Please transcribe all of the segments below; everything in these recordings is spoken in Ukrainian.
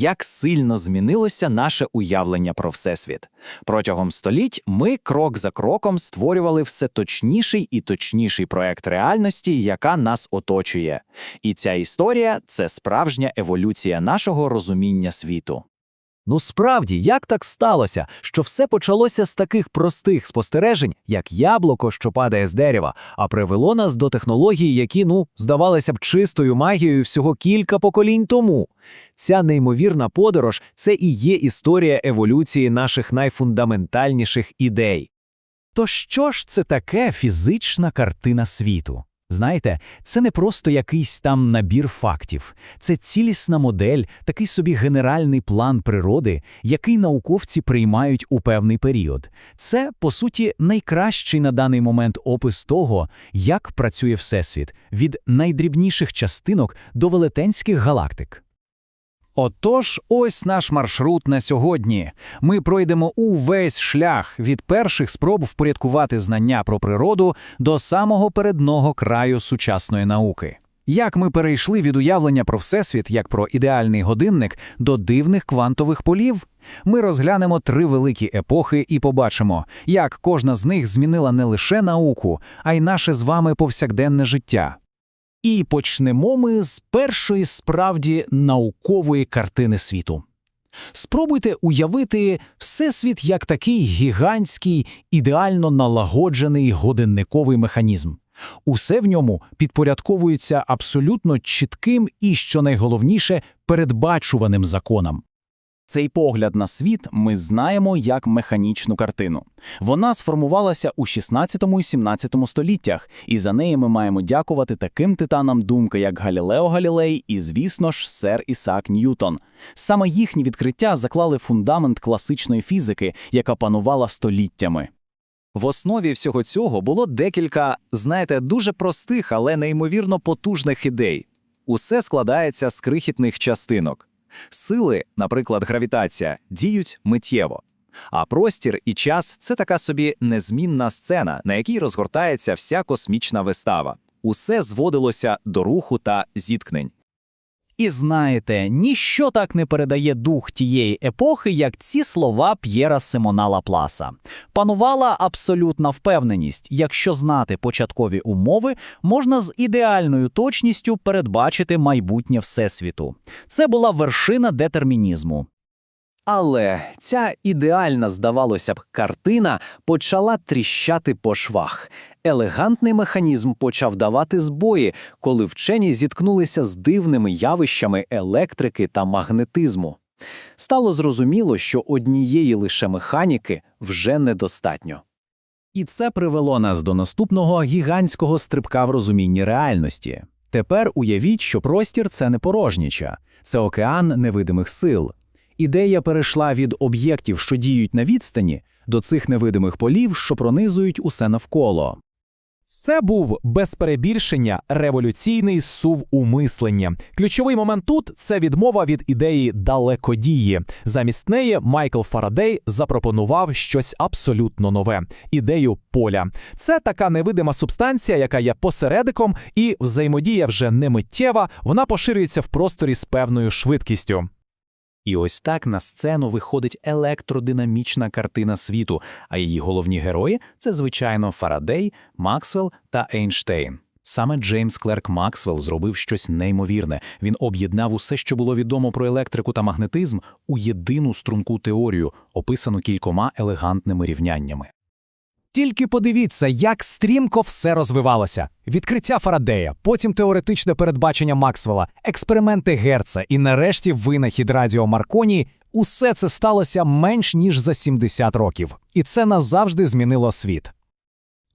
як сильно змінилося наше уявлення про Всесвіт. Протягом століть ми крок за кроком створювали все точніший і точніший проект реальності, яка нас оточує. І ця історія це справжня еволюція нашого розуміння світу. Ну справді, як так сталося, що все почалося з таких простих спостережень, як яблуко, що падає з дерева, а привело нас до технологій, які, ну, здавалися б, чистою магією всього кілька поколінь тому. Ця неймовірна подорож це і є історія еволюції наших найфундаментальніших ідей. То що ж це таке фізична картина світу? Знаєте, це не просто якийсь там набір фактів, це цілісна модель, такий собі генеральний план природи, який науковці приймають у певний період. Це, по суті, найкращий на даний момент опис того, як працює Всесвіт, від найдрібніших частинок до велетенських галактик. Отож, ось наш маршрут на сьогодні. Ми пройдемо увесь шлях від перших спроб впорядкувати знання про природу до самого передного краю сучасної науки. Як ми перейшли від уявлення про Всесвіт як про ідеальний годинник до дивних квантових полів? Ми розглянемо три великі епохи і побачимо, як кожна з них змінила не лише науку, а й наше з вами повсякденне життя. І почнемо ми з першої справді наукової картини світу. Спробуйте уявити Всесвіт як такий гігантський, ідеально налагоджений годинниковий механізм. Усе в ньому підпорядковується абсолютно чітким і, що найголовніше, передбачуваним законам. Цей погляд на світ ми знаємо як механічну картину. Вона сформувалася у 16 і 17 століттях, і за неї ми маємо дякувати таким титанам думки, як Галілео Галілей і, звісно ж, сер Ісаак Ньютон. Саме їхні відкриття заклали фундамент класичної фізики, яка панувала століттями. В основі всього цього було декілька, знаєте, дуже простих, але неймовірно потужних ідей. Усе складається з крихітних частинок. Сили, наприклад, гравітація, діють миттєво. А простір і час це така собі незмінна сцена, на якій розгортається вся космічна вистава. Усе зводилося до руху та зіткнень. І знаєте, ніщо так не передає дух тієї епохи, як ці слова П'єра Симона Лапласа. Панувала абсолютна впевненість, якщо знати початкові умови, можна з ідеальною точністю передбачити майбутнє Всесвіту. Це була вершина детермінізму. Але ця ідеальна, здавалося б, картина почала тріщати по швах. Елегантний механізм почав давати збої, коли вчені зіткнулися з дивними явищами електрики та магнетизму. Стало зрозуміло, що однієї лише механіки вже недостатньо. І це привело нас до наступного гігантського стрибка в розумінні реальності. Тепер уявіть, що простір це не порожніча, це океан невидимих сил. Ідея перейшла від об'єктів, що діють на відстані, до цих невидимих полів, що пронизують усе навколо. Це був без перебільшення революційний сув у мисленні. Ключовий момент тут це відмова від ідеї далекодії. Замість неї Майкл Фарадей запропонував щось абсолютно нове ідею поля. Це така невидима субстанція, яка є посередиком, і взаємодія вже не миттєва, вона поширюється в просторі з певною швидкістю. І ось так на сцену виходить електродинамічна картина світу, а її головні герої це, звичайно, Фарадей, Максвелл та Ейнштейн. Саме Джеймс Клерк Максвелл зробив щось неймовірне. Він об'єднав усе, що було відомо про електрику та магнетизм, у єдину струнку теорію, описану кількома елегантними рівняннями. Тільки подивіться, як стрімко все розвивалося: відкриття Фарадея, потім теоретичне передбачення Максвелла, експерименти Герца і нарешті винахід радіо Марконі. Усе це сталося менш ніж за 70 років, і це назавжди змінило світ.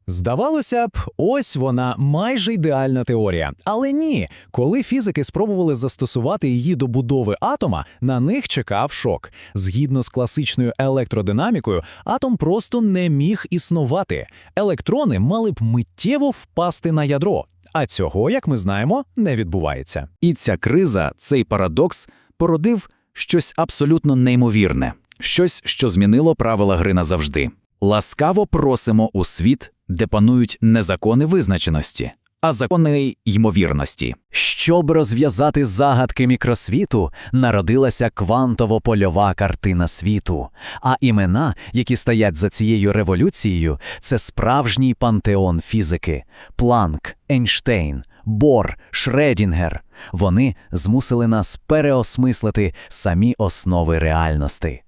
Здавалося б, ось вона майже ідеальна теорія. Але ні, коли фізики спробували застосувати її до будови атома, на них чекав шок. Згідно з класичною електродинамікою, атом просто не міг існувати. Електрони мали б миттєво впасти на ядро. А цього, як ми знаємо, не відбувається. І ця криза, цей парадокс, породив щось абсолютно неймовірне, щось, що змінило правила гри назавжди. Ласкаво просимо у світ, де панують не закони визначеності, а закони ймовірності. Щоб розв'язати загадки мікросвіту, народилася квантово-польова картина світу. А імена, які стоять за цією революцією, це справжній пантеон фізики: Планк, Ейнштейн, Бор, Шредінгер. Вони змусили нас переосмислити самі основи реальності.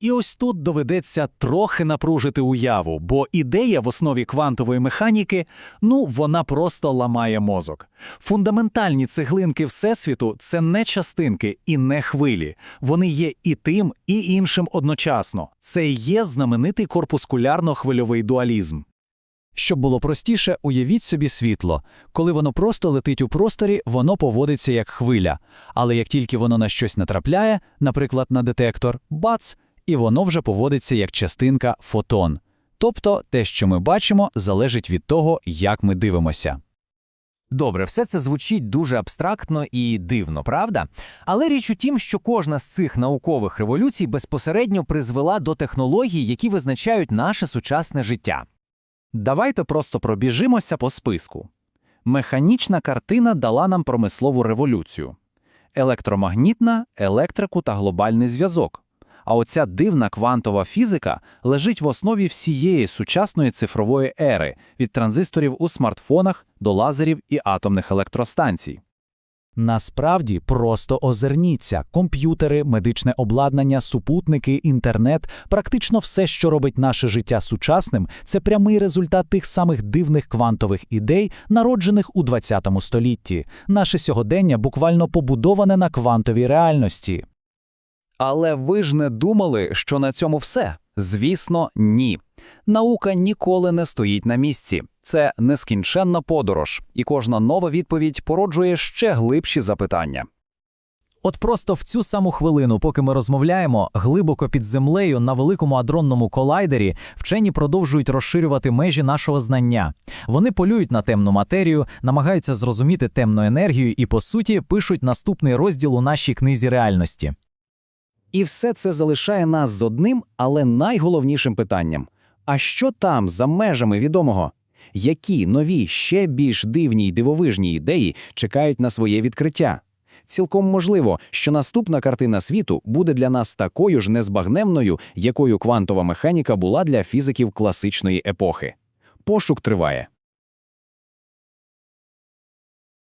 І ось тут доведеться трохи напружити уяву, бо ідея в основі квантової механіки, ну, вона просто ламає мозок. Фундаментальні цеглинки Всесвіту це не частинки і не хвилі. Вони є і тим, і іншим одночасно. Це і є знаменитий корпускулярно-хвильовий дуалізм. Щоб було простіше, уявіть собі світло. Коли воно просто летить у просторі, воно поводиться як хвиля. Але як тільки воно на щось натрапляє, наприклад, на детектор, бац, і воно вже поводиться як частинка фотон. Тобто те, що ми бачимо, залежить від того, як ми дивимося. Добре, все це звучить дуже абстрактно і дивно, правда? Але річ у тім, що кожна з цих наукових революцій безпосередньо призвела до технологій, які визначають наше сучасне життя. Давайте просто пробіжимося по списку. Механічна картина дала нам промислову революцію. Електромагнітна – електрику та глобальний зв'язок. А оця дивна квантова фізика лежить в основі всієї сучасної цифрової ери від транзисторів у смартфонах до лазерів і атомних електростанцій. Насправді просто озирніться: комп'ютери, медичне обладнання, супутники, інтернет, практично все, що робить наше життя сучасним, це прямий результат тих самих дивних квантових ідей, народжених у 20 столітті. Наше сьогодення буквально побудоване на квантовій реальності. Але ви ж не думали, що на цьому все? Звісно, ні. Наука ніколи не стоїть на місці. Це нескінченна подорож, і кожна нова відповідь породжує ще глибші запитання. От просто в цю саму хвилину, поки ми розмовляємо, глибоко під землею на великому адронному колайдері вчені продовжують розширювати межі нашого знання. Вони полюють на темну матерію, намагаються зрозуміти темну енергію і, по суті, пишуть наступний розділ у нашій книзі реальності. І все це залишає нас з одним, але найголовнішим питанням: а що там за межами відомого? Які нові, ще більш дивні й дивовижні ідеї чекають на своє відкриття? Цілком можливо, що наступна картина світу буде для нас такою ж незбагненною, якою квантова механіка була для фізиків класичної епохи. Пошук триває.